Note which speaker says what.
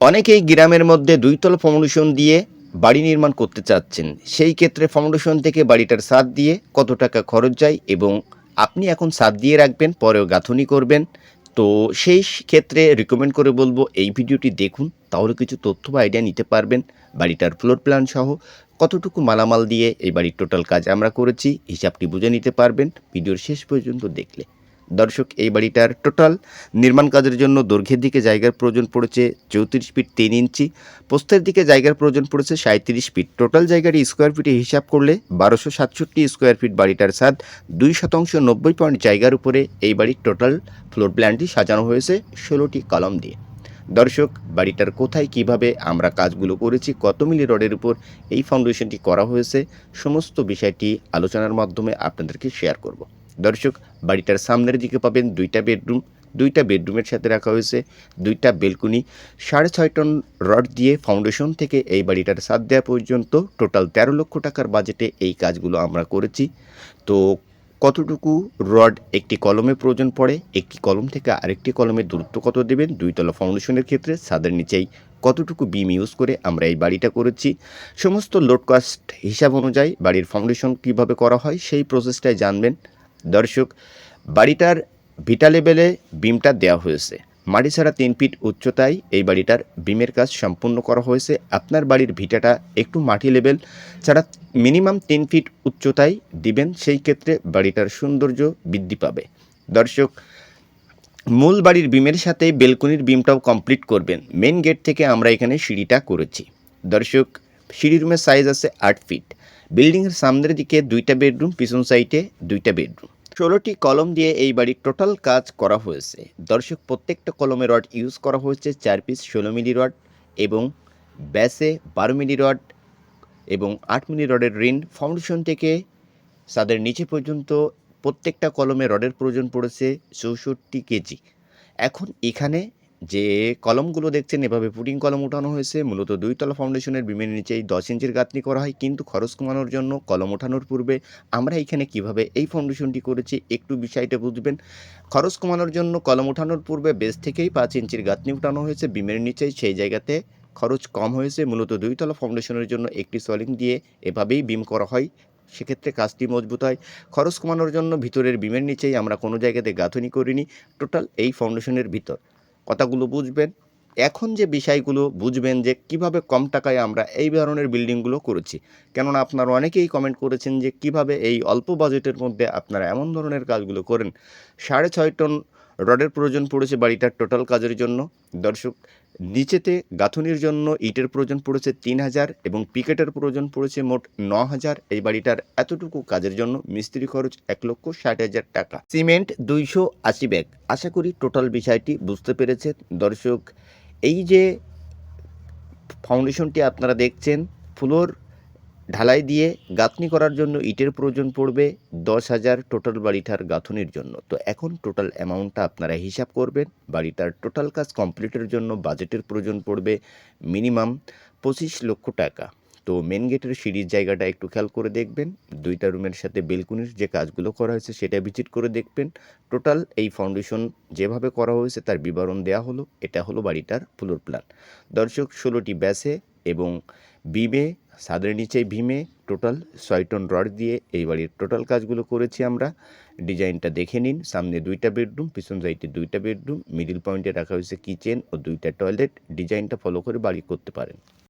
Speaker 1: অনেকেই গ্রামের মধ্যে দুইতলা ফাউন্ডেশন দিয়ে বাড়ি নির্মাণ করতে চাচ্ছেন। সেই ক্ষেত্রে ফাউন্ডেশন থেকে বাড়িটার ছাদ দিয়ে কত টাকা খরচ যায় এবং আপনি এখন ছাদ দিয়ে রাখবেন, পরেও গাঁথনি করবেন। তো সেই ক্ষেত্রে রিকমেন্ড করে বলব, এই ভিডিওটি দেখুন, তাহলে কিছু তথ্য বা আইডিয়া নিতে পারবেন। বাড়িটার ফ্লোর প্ল্যান সহ কতটুকু মালামাল দিয়ে এই বাড়ির টোটাল কাজ আমরা করেছি, হিসাবটি বুঝে নিতে পারবেন। ভিডিওর শেষ পর্যন্ত দেখলে। দর্শক, এই বাড়িটার টোটাল নির্মাণ কাজের জন্য দৈর্ঘ্যের দিকে জায়গার প্রয়োজন পড়েছে চৌত্রিশ ফিট তিন ইঞ্চি, পোস্তের দিকে জায়গার প্রয়োজন পড়েছে সাঁত্রিশ ফিট। টোটাল জায়গাটি স্কোয়ার ফিটে হিসাব করলে বারোশো সাতষট্টি স্কোয়ার ফিট বাড়িটার ছাদ, দুই শতাংশ নব্বই পয়েন্ট জায়গার উপরে এই বাড়ির টোটাল ফ্লোর প্ল্যানটি সাজানো হয়েছে ষোলোটি কলম দিয়ে। দর্শক, বাড়িটার কোথায় কীভাবে আমরা কাজগুলো করেছি, কত মিলি রডের উপর এই ফাউন্ডেশনটি করা হয়েছে, সমস্ত বিষয়টি আলোচনার মাধ্যমে আপনাদেরকে শেয়ার করব। দর্শক, বাড়িটার সামনের দিকে পাবেন দুইটা বেডরুম, দুইটা বেডরুমের সাথে রাখা হয়েছে দুইটা বেলকুনি, সাড়ে ছয় টন রড দিয়ে ফাউন্ডেশন থেকে এই বাড়িটার সাত দেওয়া পর্যন্ত টোটাল তেরো লক্ষ টাকার বাজেটে এই কাজগুলো আমরা করেছি। তো কতটুকু রড একটি কলমে প্রয়োজন পড়ে, একটি কলম থেকে আরেকটি কলমে দূরত্ব কত দেবেন, দুইতলা ফাউন্ডেশনের ক্ষেত্রে ছাদের নিচেই কতটুকু বিম ইউজ করে আমরা এই বাড়িটা করেছি, সমস্ত লোড কাস্ট হিসাব অনুযায়ী বাড়ির ফাউন্ডেশন কীভাবে করা হয় সেই প্রসেসটাই জানবেন। দর্শক, বাড়িটার ভিটা লেভেলে বিমটা দেওয়া হয়েছে। মাটি ছাড়া তিন ফিট উচ্চতায় এই বাড়িটার বিমের কাজ সম্পূর্ণ করা হয়েছে। আপনার বাড়ির ভিটাটা একটু মাটি লেভেল ছাড়া মিনিমাম তিন ফিট উচ্চতায় দিবেন, সেই ক্ষেত্রে বাড়িটার সৌন্দর্য বৃদ্ধি পাবে। দর্শক, মূল বাড়ির বিমের সাথে বেলকনির বিমটাও কমপ্লিট করবেন। মেন গেট থেকে আমরা এখানে সিঁড়িটা করেছি। দর্শক সিঁড়ি রুমের সাইজ আছে আট ফিট। বিল্ডিংয়ের সামনের দিকে দুইটা বেডরুম, পিছন সাইডে দুইটা বেডরুম। ষোলোটি কলম দিয়ে এই বাড়ির টোটাল কাজ করা হয়েছে। দর্শক, প্রত্যেকটা কলমে রড ইউজ করা হয়েছে, চার পিস ষোলো মিলি রড এবং ব্যাসে বারো মিলি রড এবং আট মিলি রডের রিন ফাউন্ডেশন থেকে সাদের নিচে পর্যন্ত প্রত্যেকটা কলমে রডের প্রয়োজন পড়েছে চৌষট্টি কেজি। এখন এখানে যে কলমগুলো দেখছেন, এভাবে পুটিং কলম উঠানো হয়েছে। মূলত দুইতলা ফাউন্ডেশনের বিমের নিচেই দশ ইঞ্চির গাঁথনি করা হয়, কিন্তু খরচ কমানোর জন্য কলম ওঠানোর পূর্বে আমরা এখানে কীভাবে এই ফাউন্ডেশনটি করেছি একটু বিষয়টা বুঝবেন। খরচ কমানোর জন্য কলম ওঠানোর পূর্বে বেস থেকেই পাঁচ ইঞ্চির গাঁথনি উঠানো হয়েছে। বিমের নিচেই সেই জায়গাতে খরচ কম হয়েছে। মূলত দুইতলা ফাউন্ডেশনের জন্য একটি সলিং দিয়ে এভাবেই বিম করা হয়। সেক্ষেত্রে কাজটি মজবুত হয়। খরচ কমানোর জন্য ভিতরের বিমের নিচেই আমরা কোনো জায়গাতে গাঁথনি করিনি। টোটাল এই ফাউন্ডেশনের ভিতর কথাগুলো বুঝবেন। এখন যে বিষয়গুলো বুঝবেন যে কীভাবে কম টাকায় আমরা এই ধরনের বিল্ডিংগুলো করেছি। কেননা আপনারা অনেকেই কমেন্ট করেছেন যে কীভাবে এই অল্প বাজেটের মধ্যে আপনারা এমন ধরনের কাজগুলো করেন। সাড়ে ছয় টন রডের প্রয়োজন পড়েছে বাড়িটার টোটাল কাজের জন্য। দর্শক, নিচেতে গাঁথনির জন্য ইটের প্রয়োজন পড়েছে তিন হাজার এবং পিকেটের প্রয়োজন পড়েছে মোট ন হাজার। এই বাড়িটার এতটুকু কাজের জন্য মিস্ত্রি খরচ এক লক্ষ ষাট হাজার টাকা। সিমেন্ট দুইশো আশি ব্যাগ। আশা করি টোটাল বিষয়টি বুঝতে পেরেছেন। দর্শক, এই যে ফাউন্ডেশনটি আপনারা দেখছেন ফ্লোর ঢালাই দিয়ে গাঁথনি করার জন্য ইটের প্রয়োজন পড়বে দশ হাজার টোটাল বাড়িটার গাঁথনির জন্য। তো এখন টোটাল অ্যামাউন্টটা আপনারা হিসাব করবেন, বাড়িটার টোটাল কাজ কমপ্লিটের জন্য বাজেটের প্রয়োজন পড়বে মিনিমাম পঁচিশ লক্ষ টাকা। তো মেন গেটের সিঁড়ির জায়গাটা একটু খেয়াল করে দেখবেন, দুইটা রুমের সাথে বেলকুনির যে কাজগুলো করা হয়েছে সেটা ভিজিট করে দেখবেন। টোটাল এই ফাউন্ডেশন যেভাবে করা হয়েছে তার বিবরণ দেওয়া হলো, এটা হলো বাড়িটার ফ্লোর প্ল্যান দর্শক, ষোলোটি ব্যাসে এবং বিমে ছাদের নিচে ভীমে টোটাল সয়টন টন রড দিয়ে এই বাড়ির টোটাল কাজগুলো করেছি আমরা। ডিজাইনটা দেখে নিন। সামনে দুইটা বেডরুম, পিছন সাইডে দুইটা বেডরুম, মিডিল পয়েন্টে রাখা হয়েছে কিচেন ও দুইটা টয়লেট। ডিজাইনটা ফলো করে বাড়ি করতে পারেন।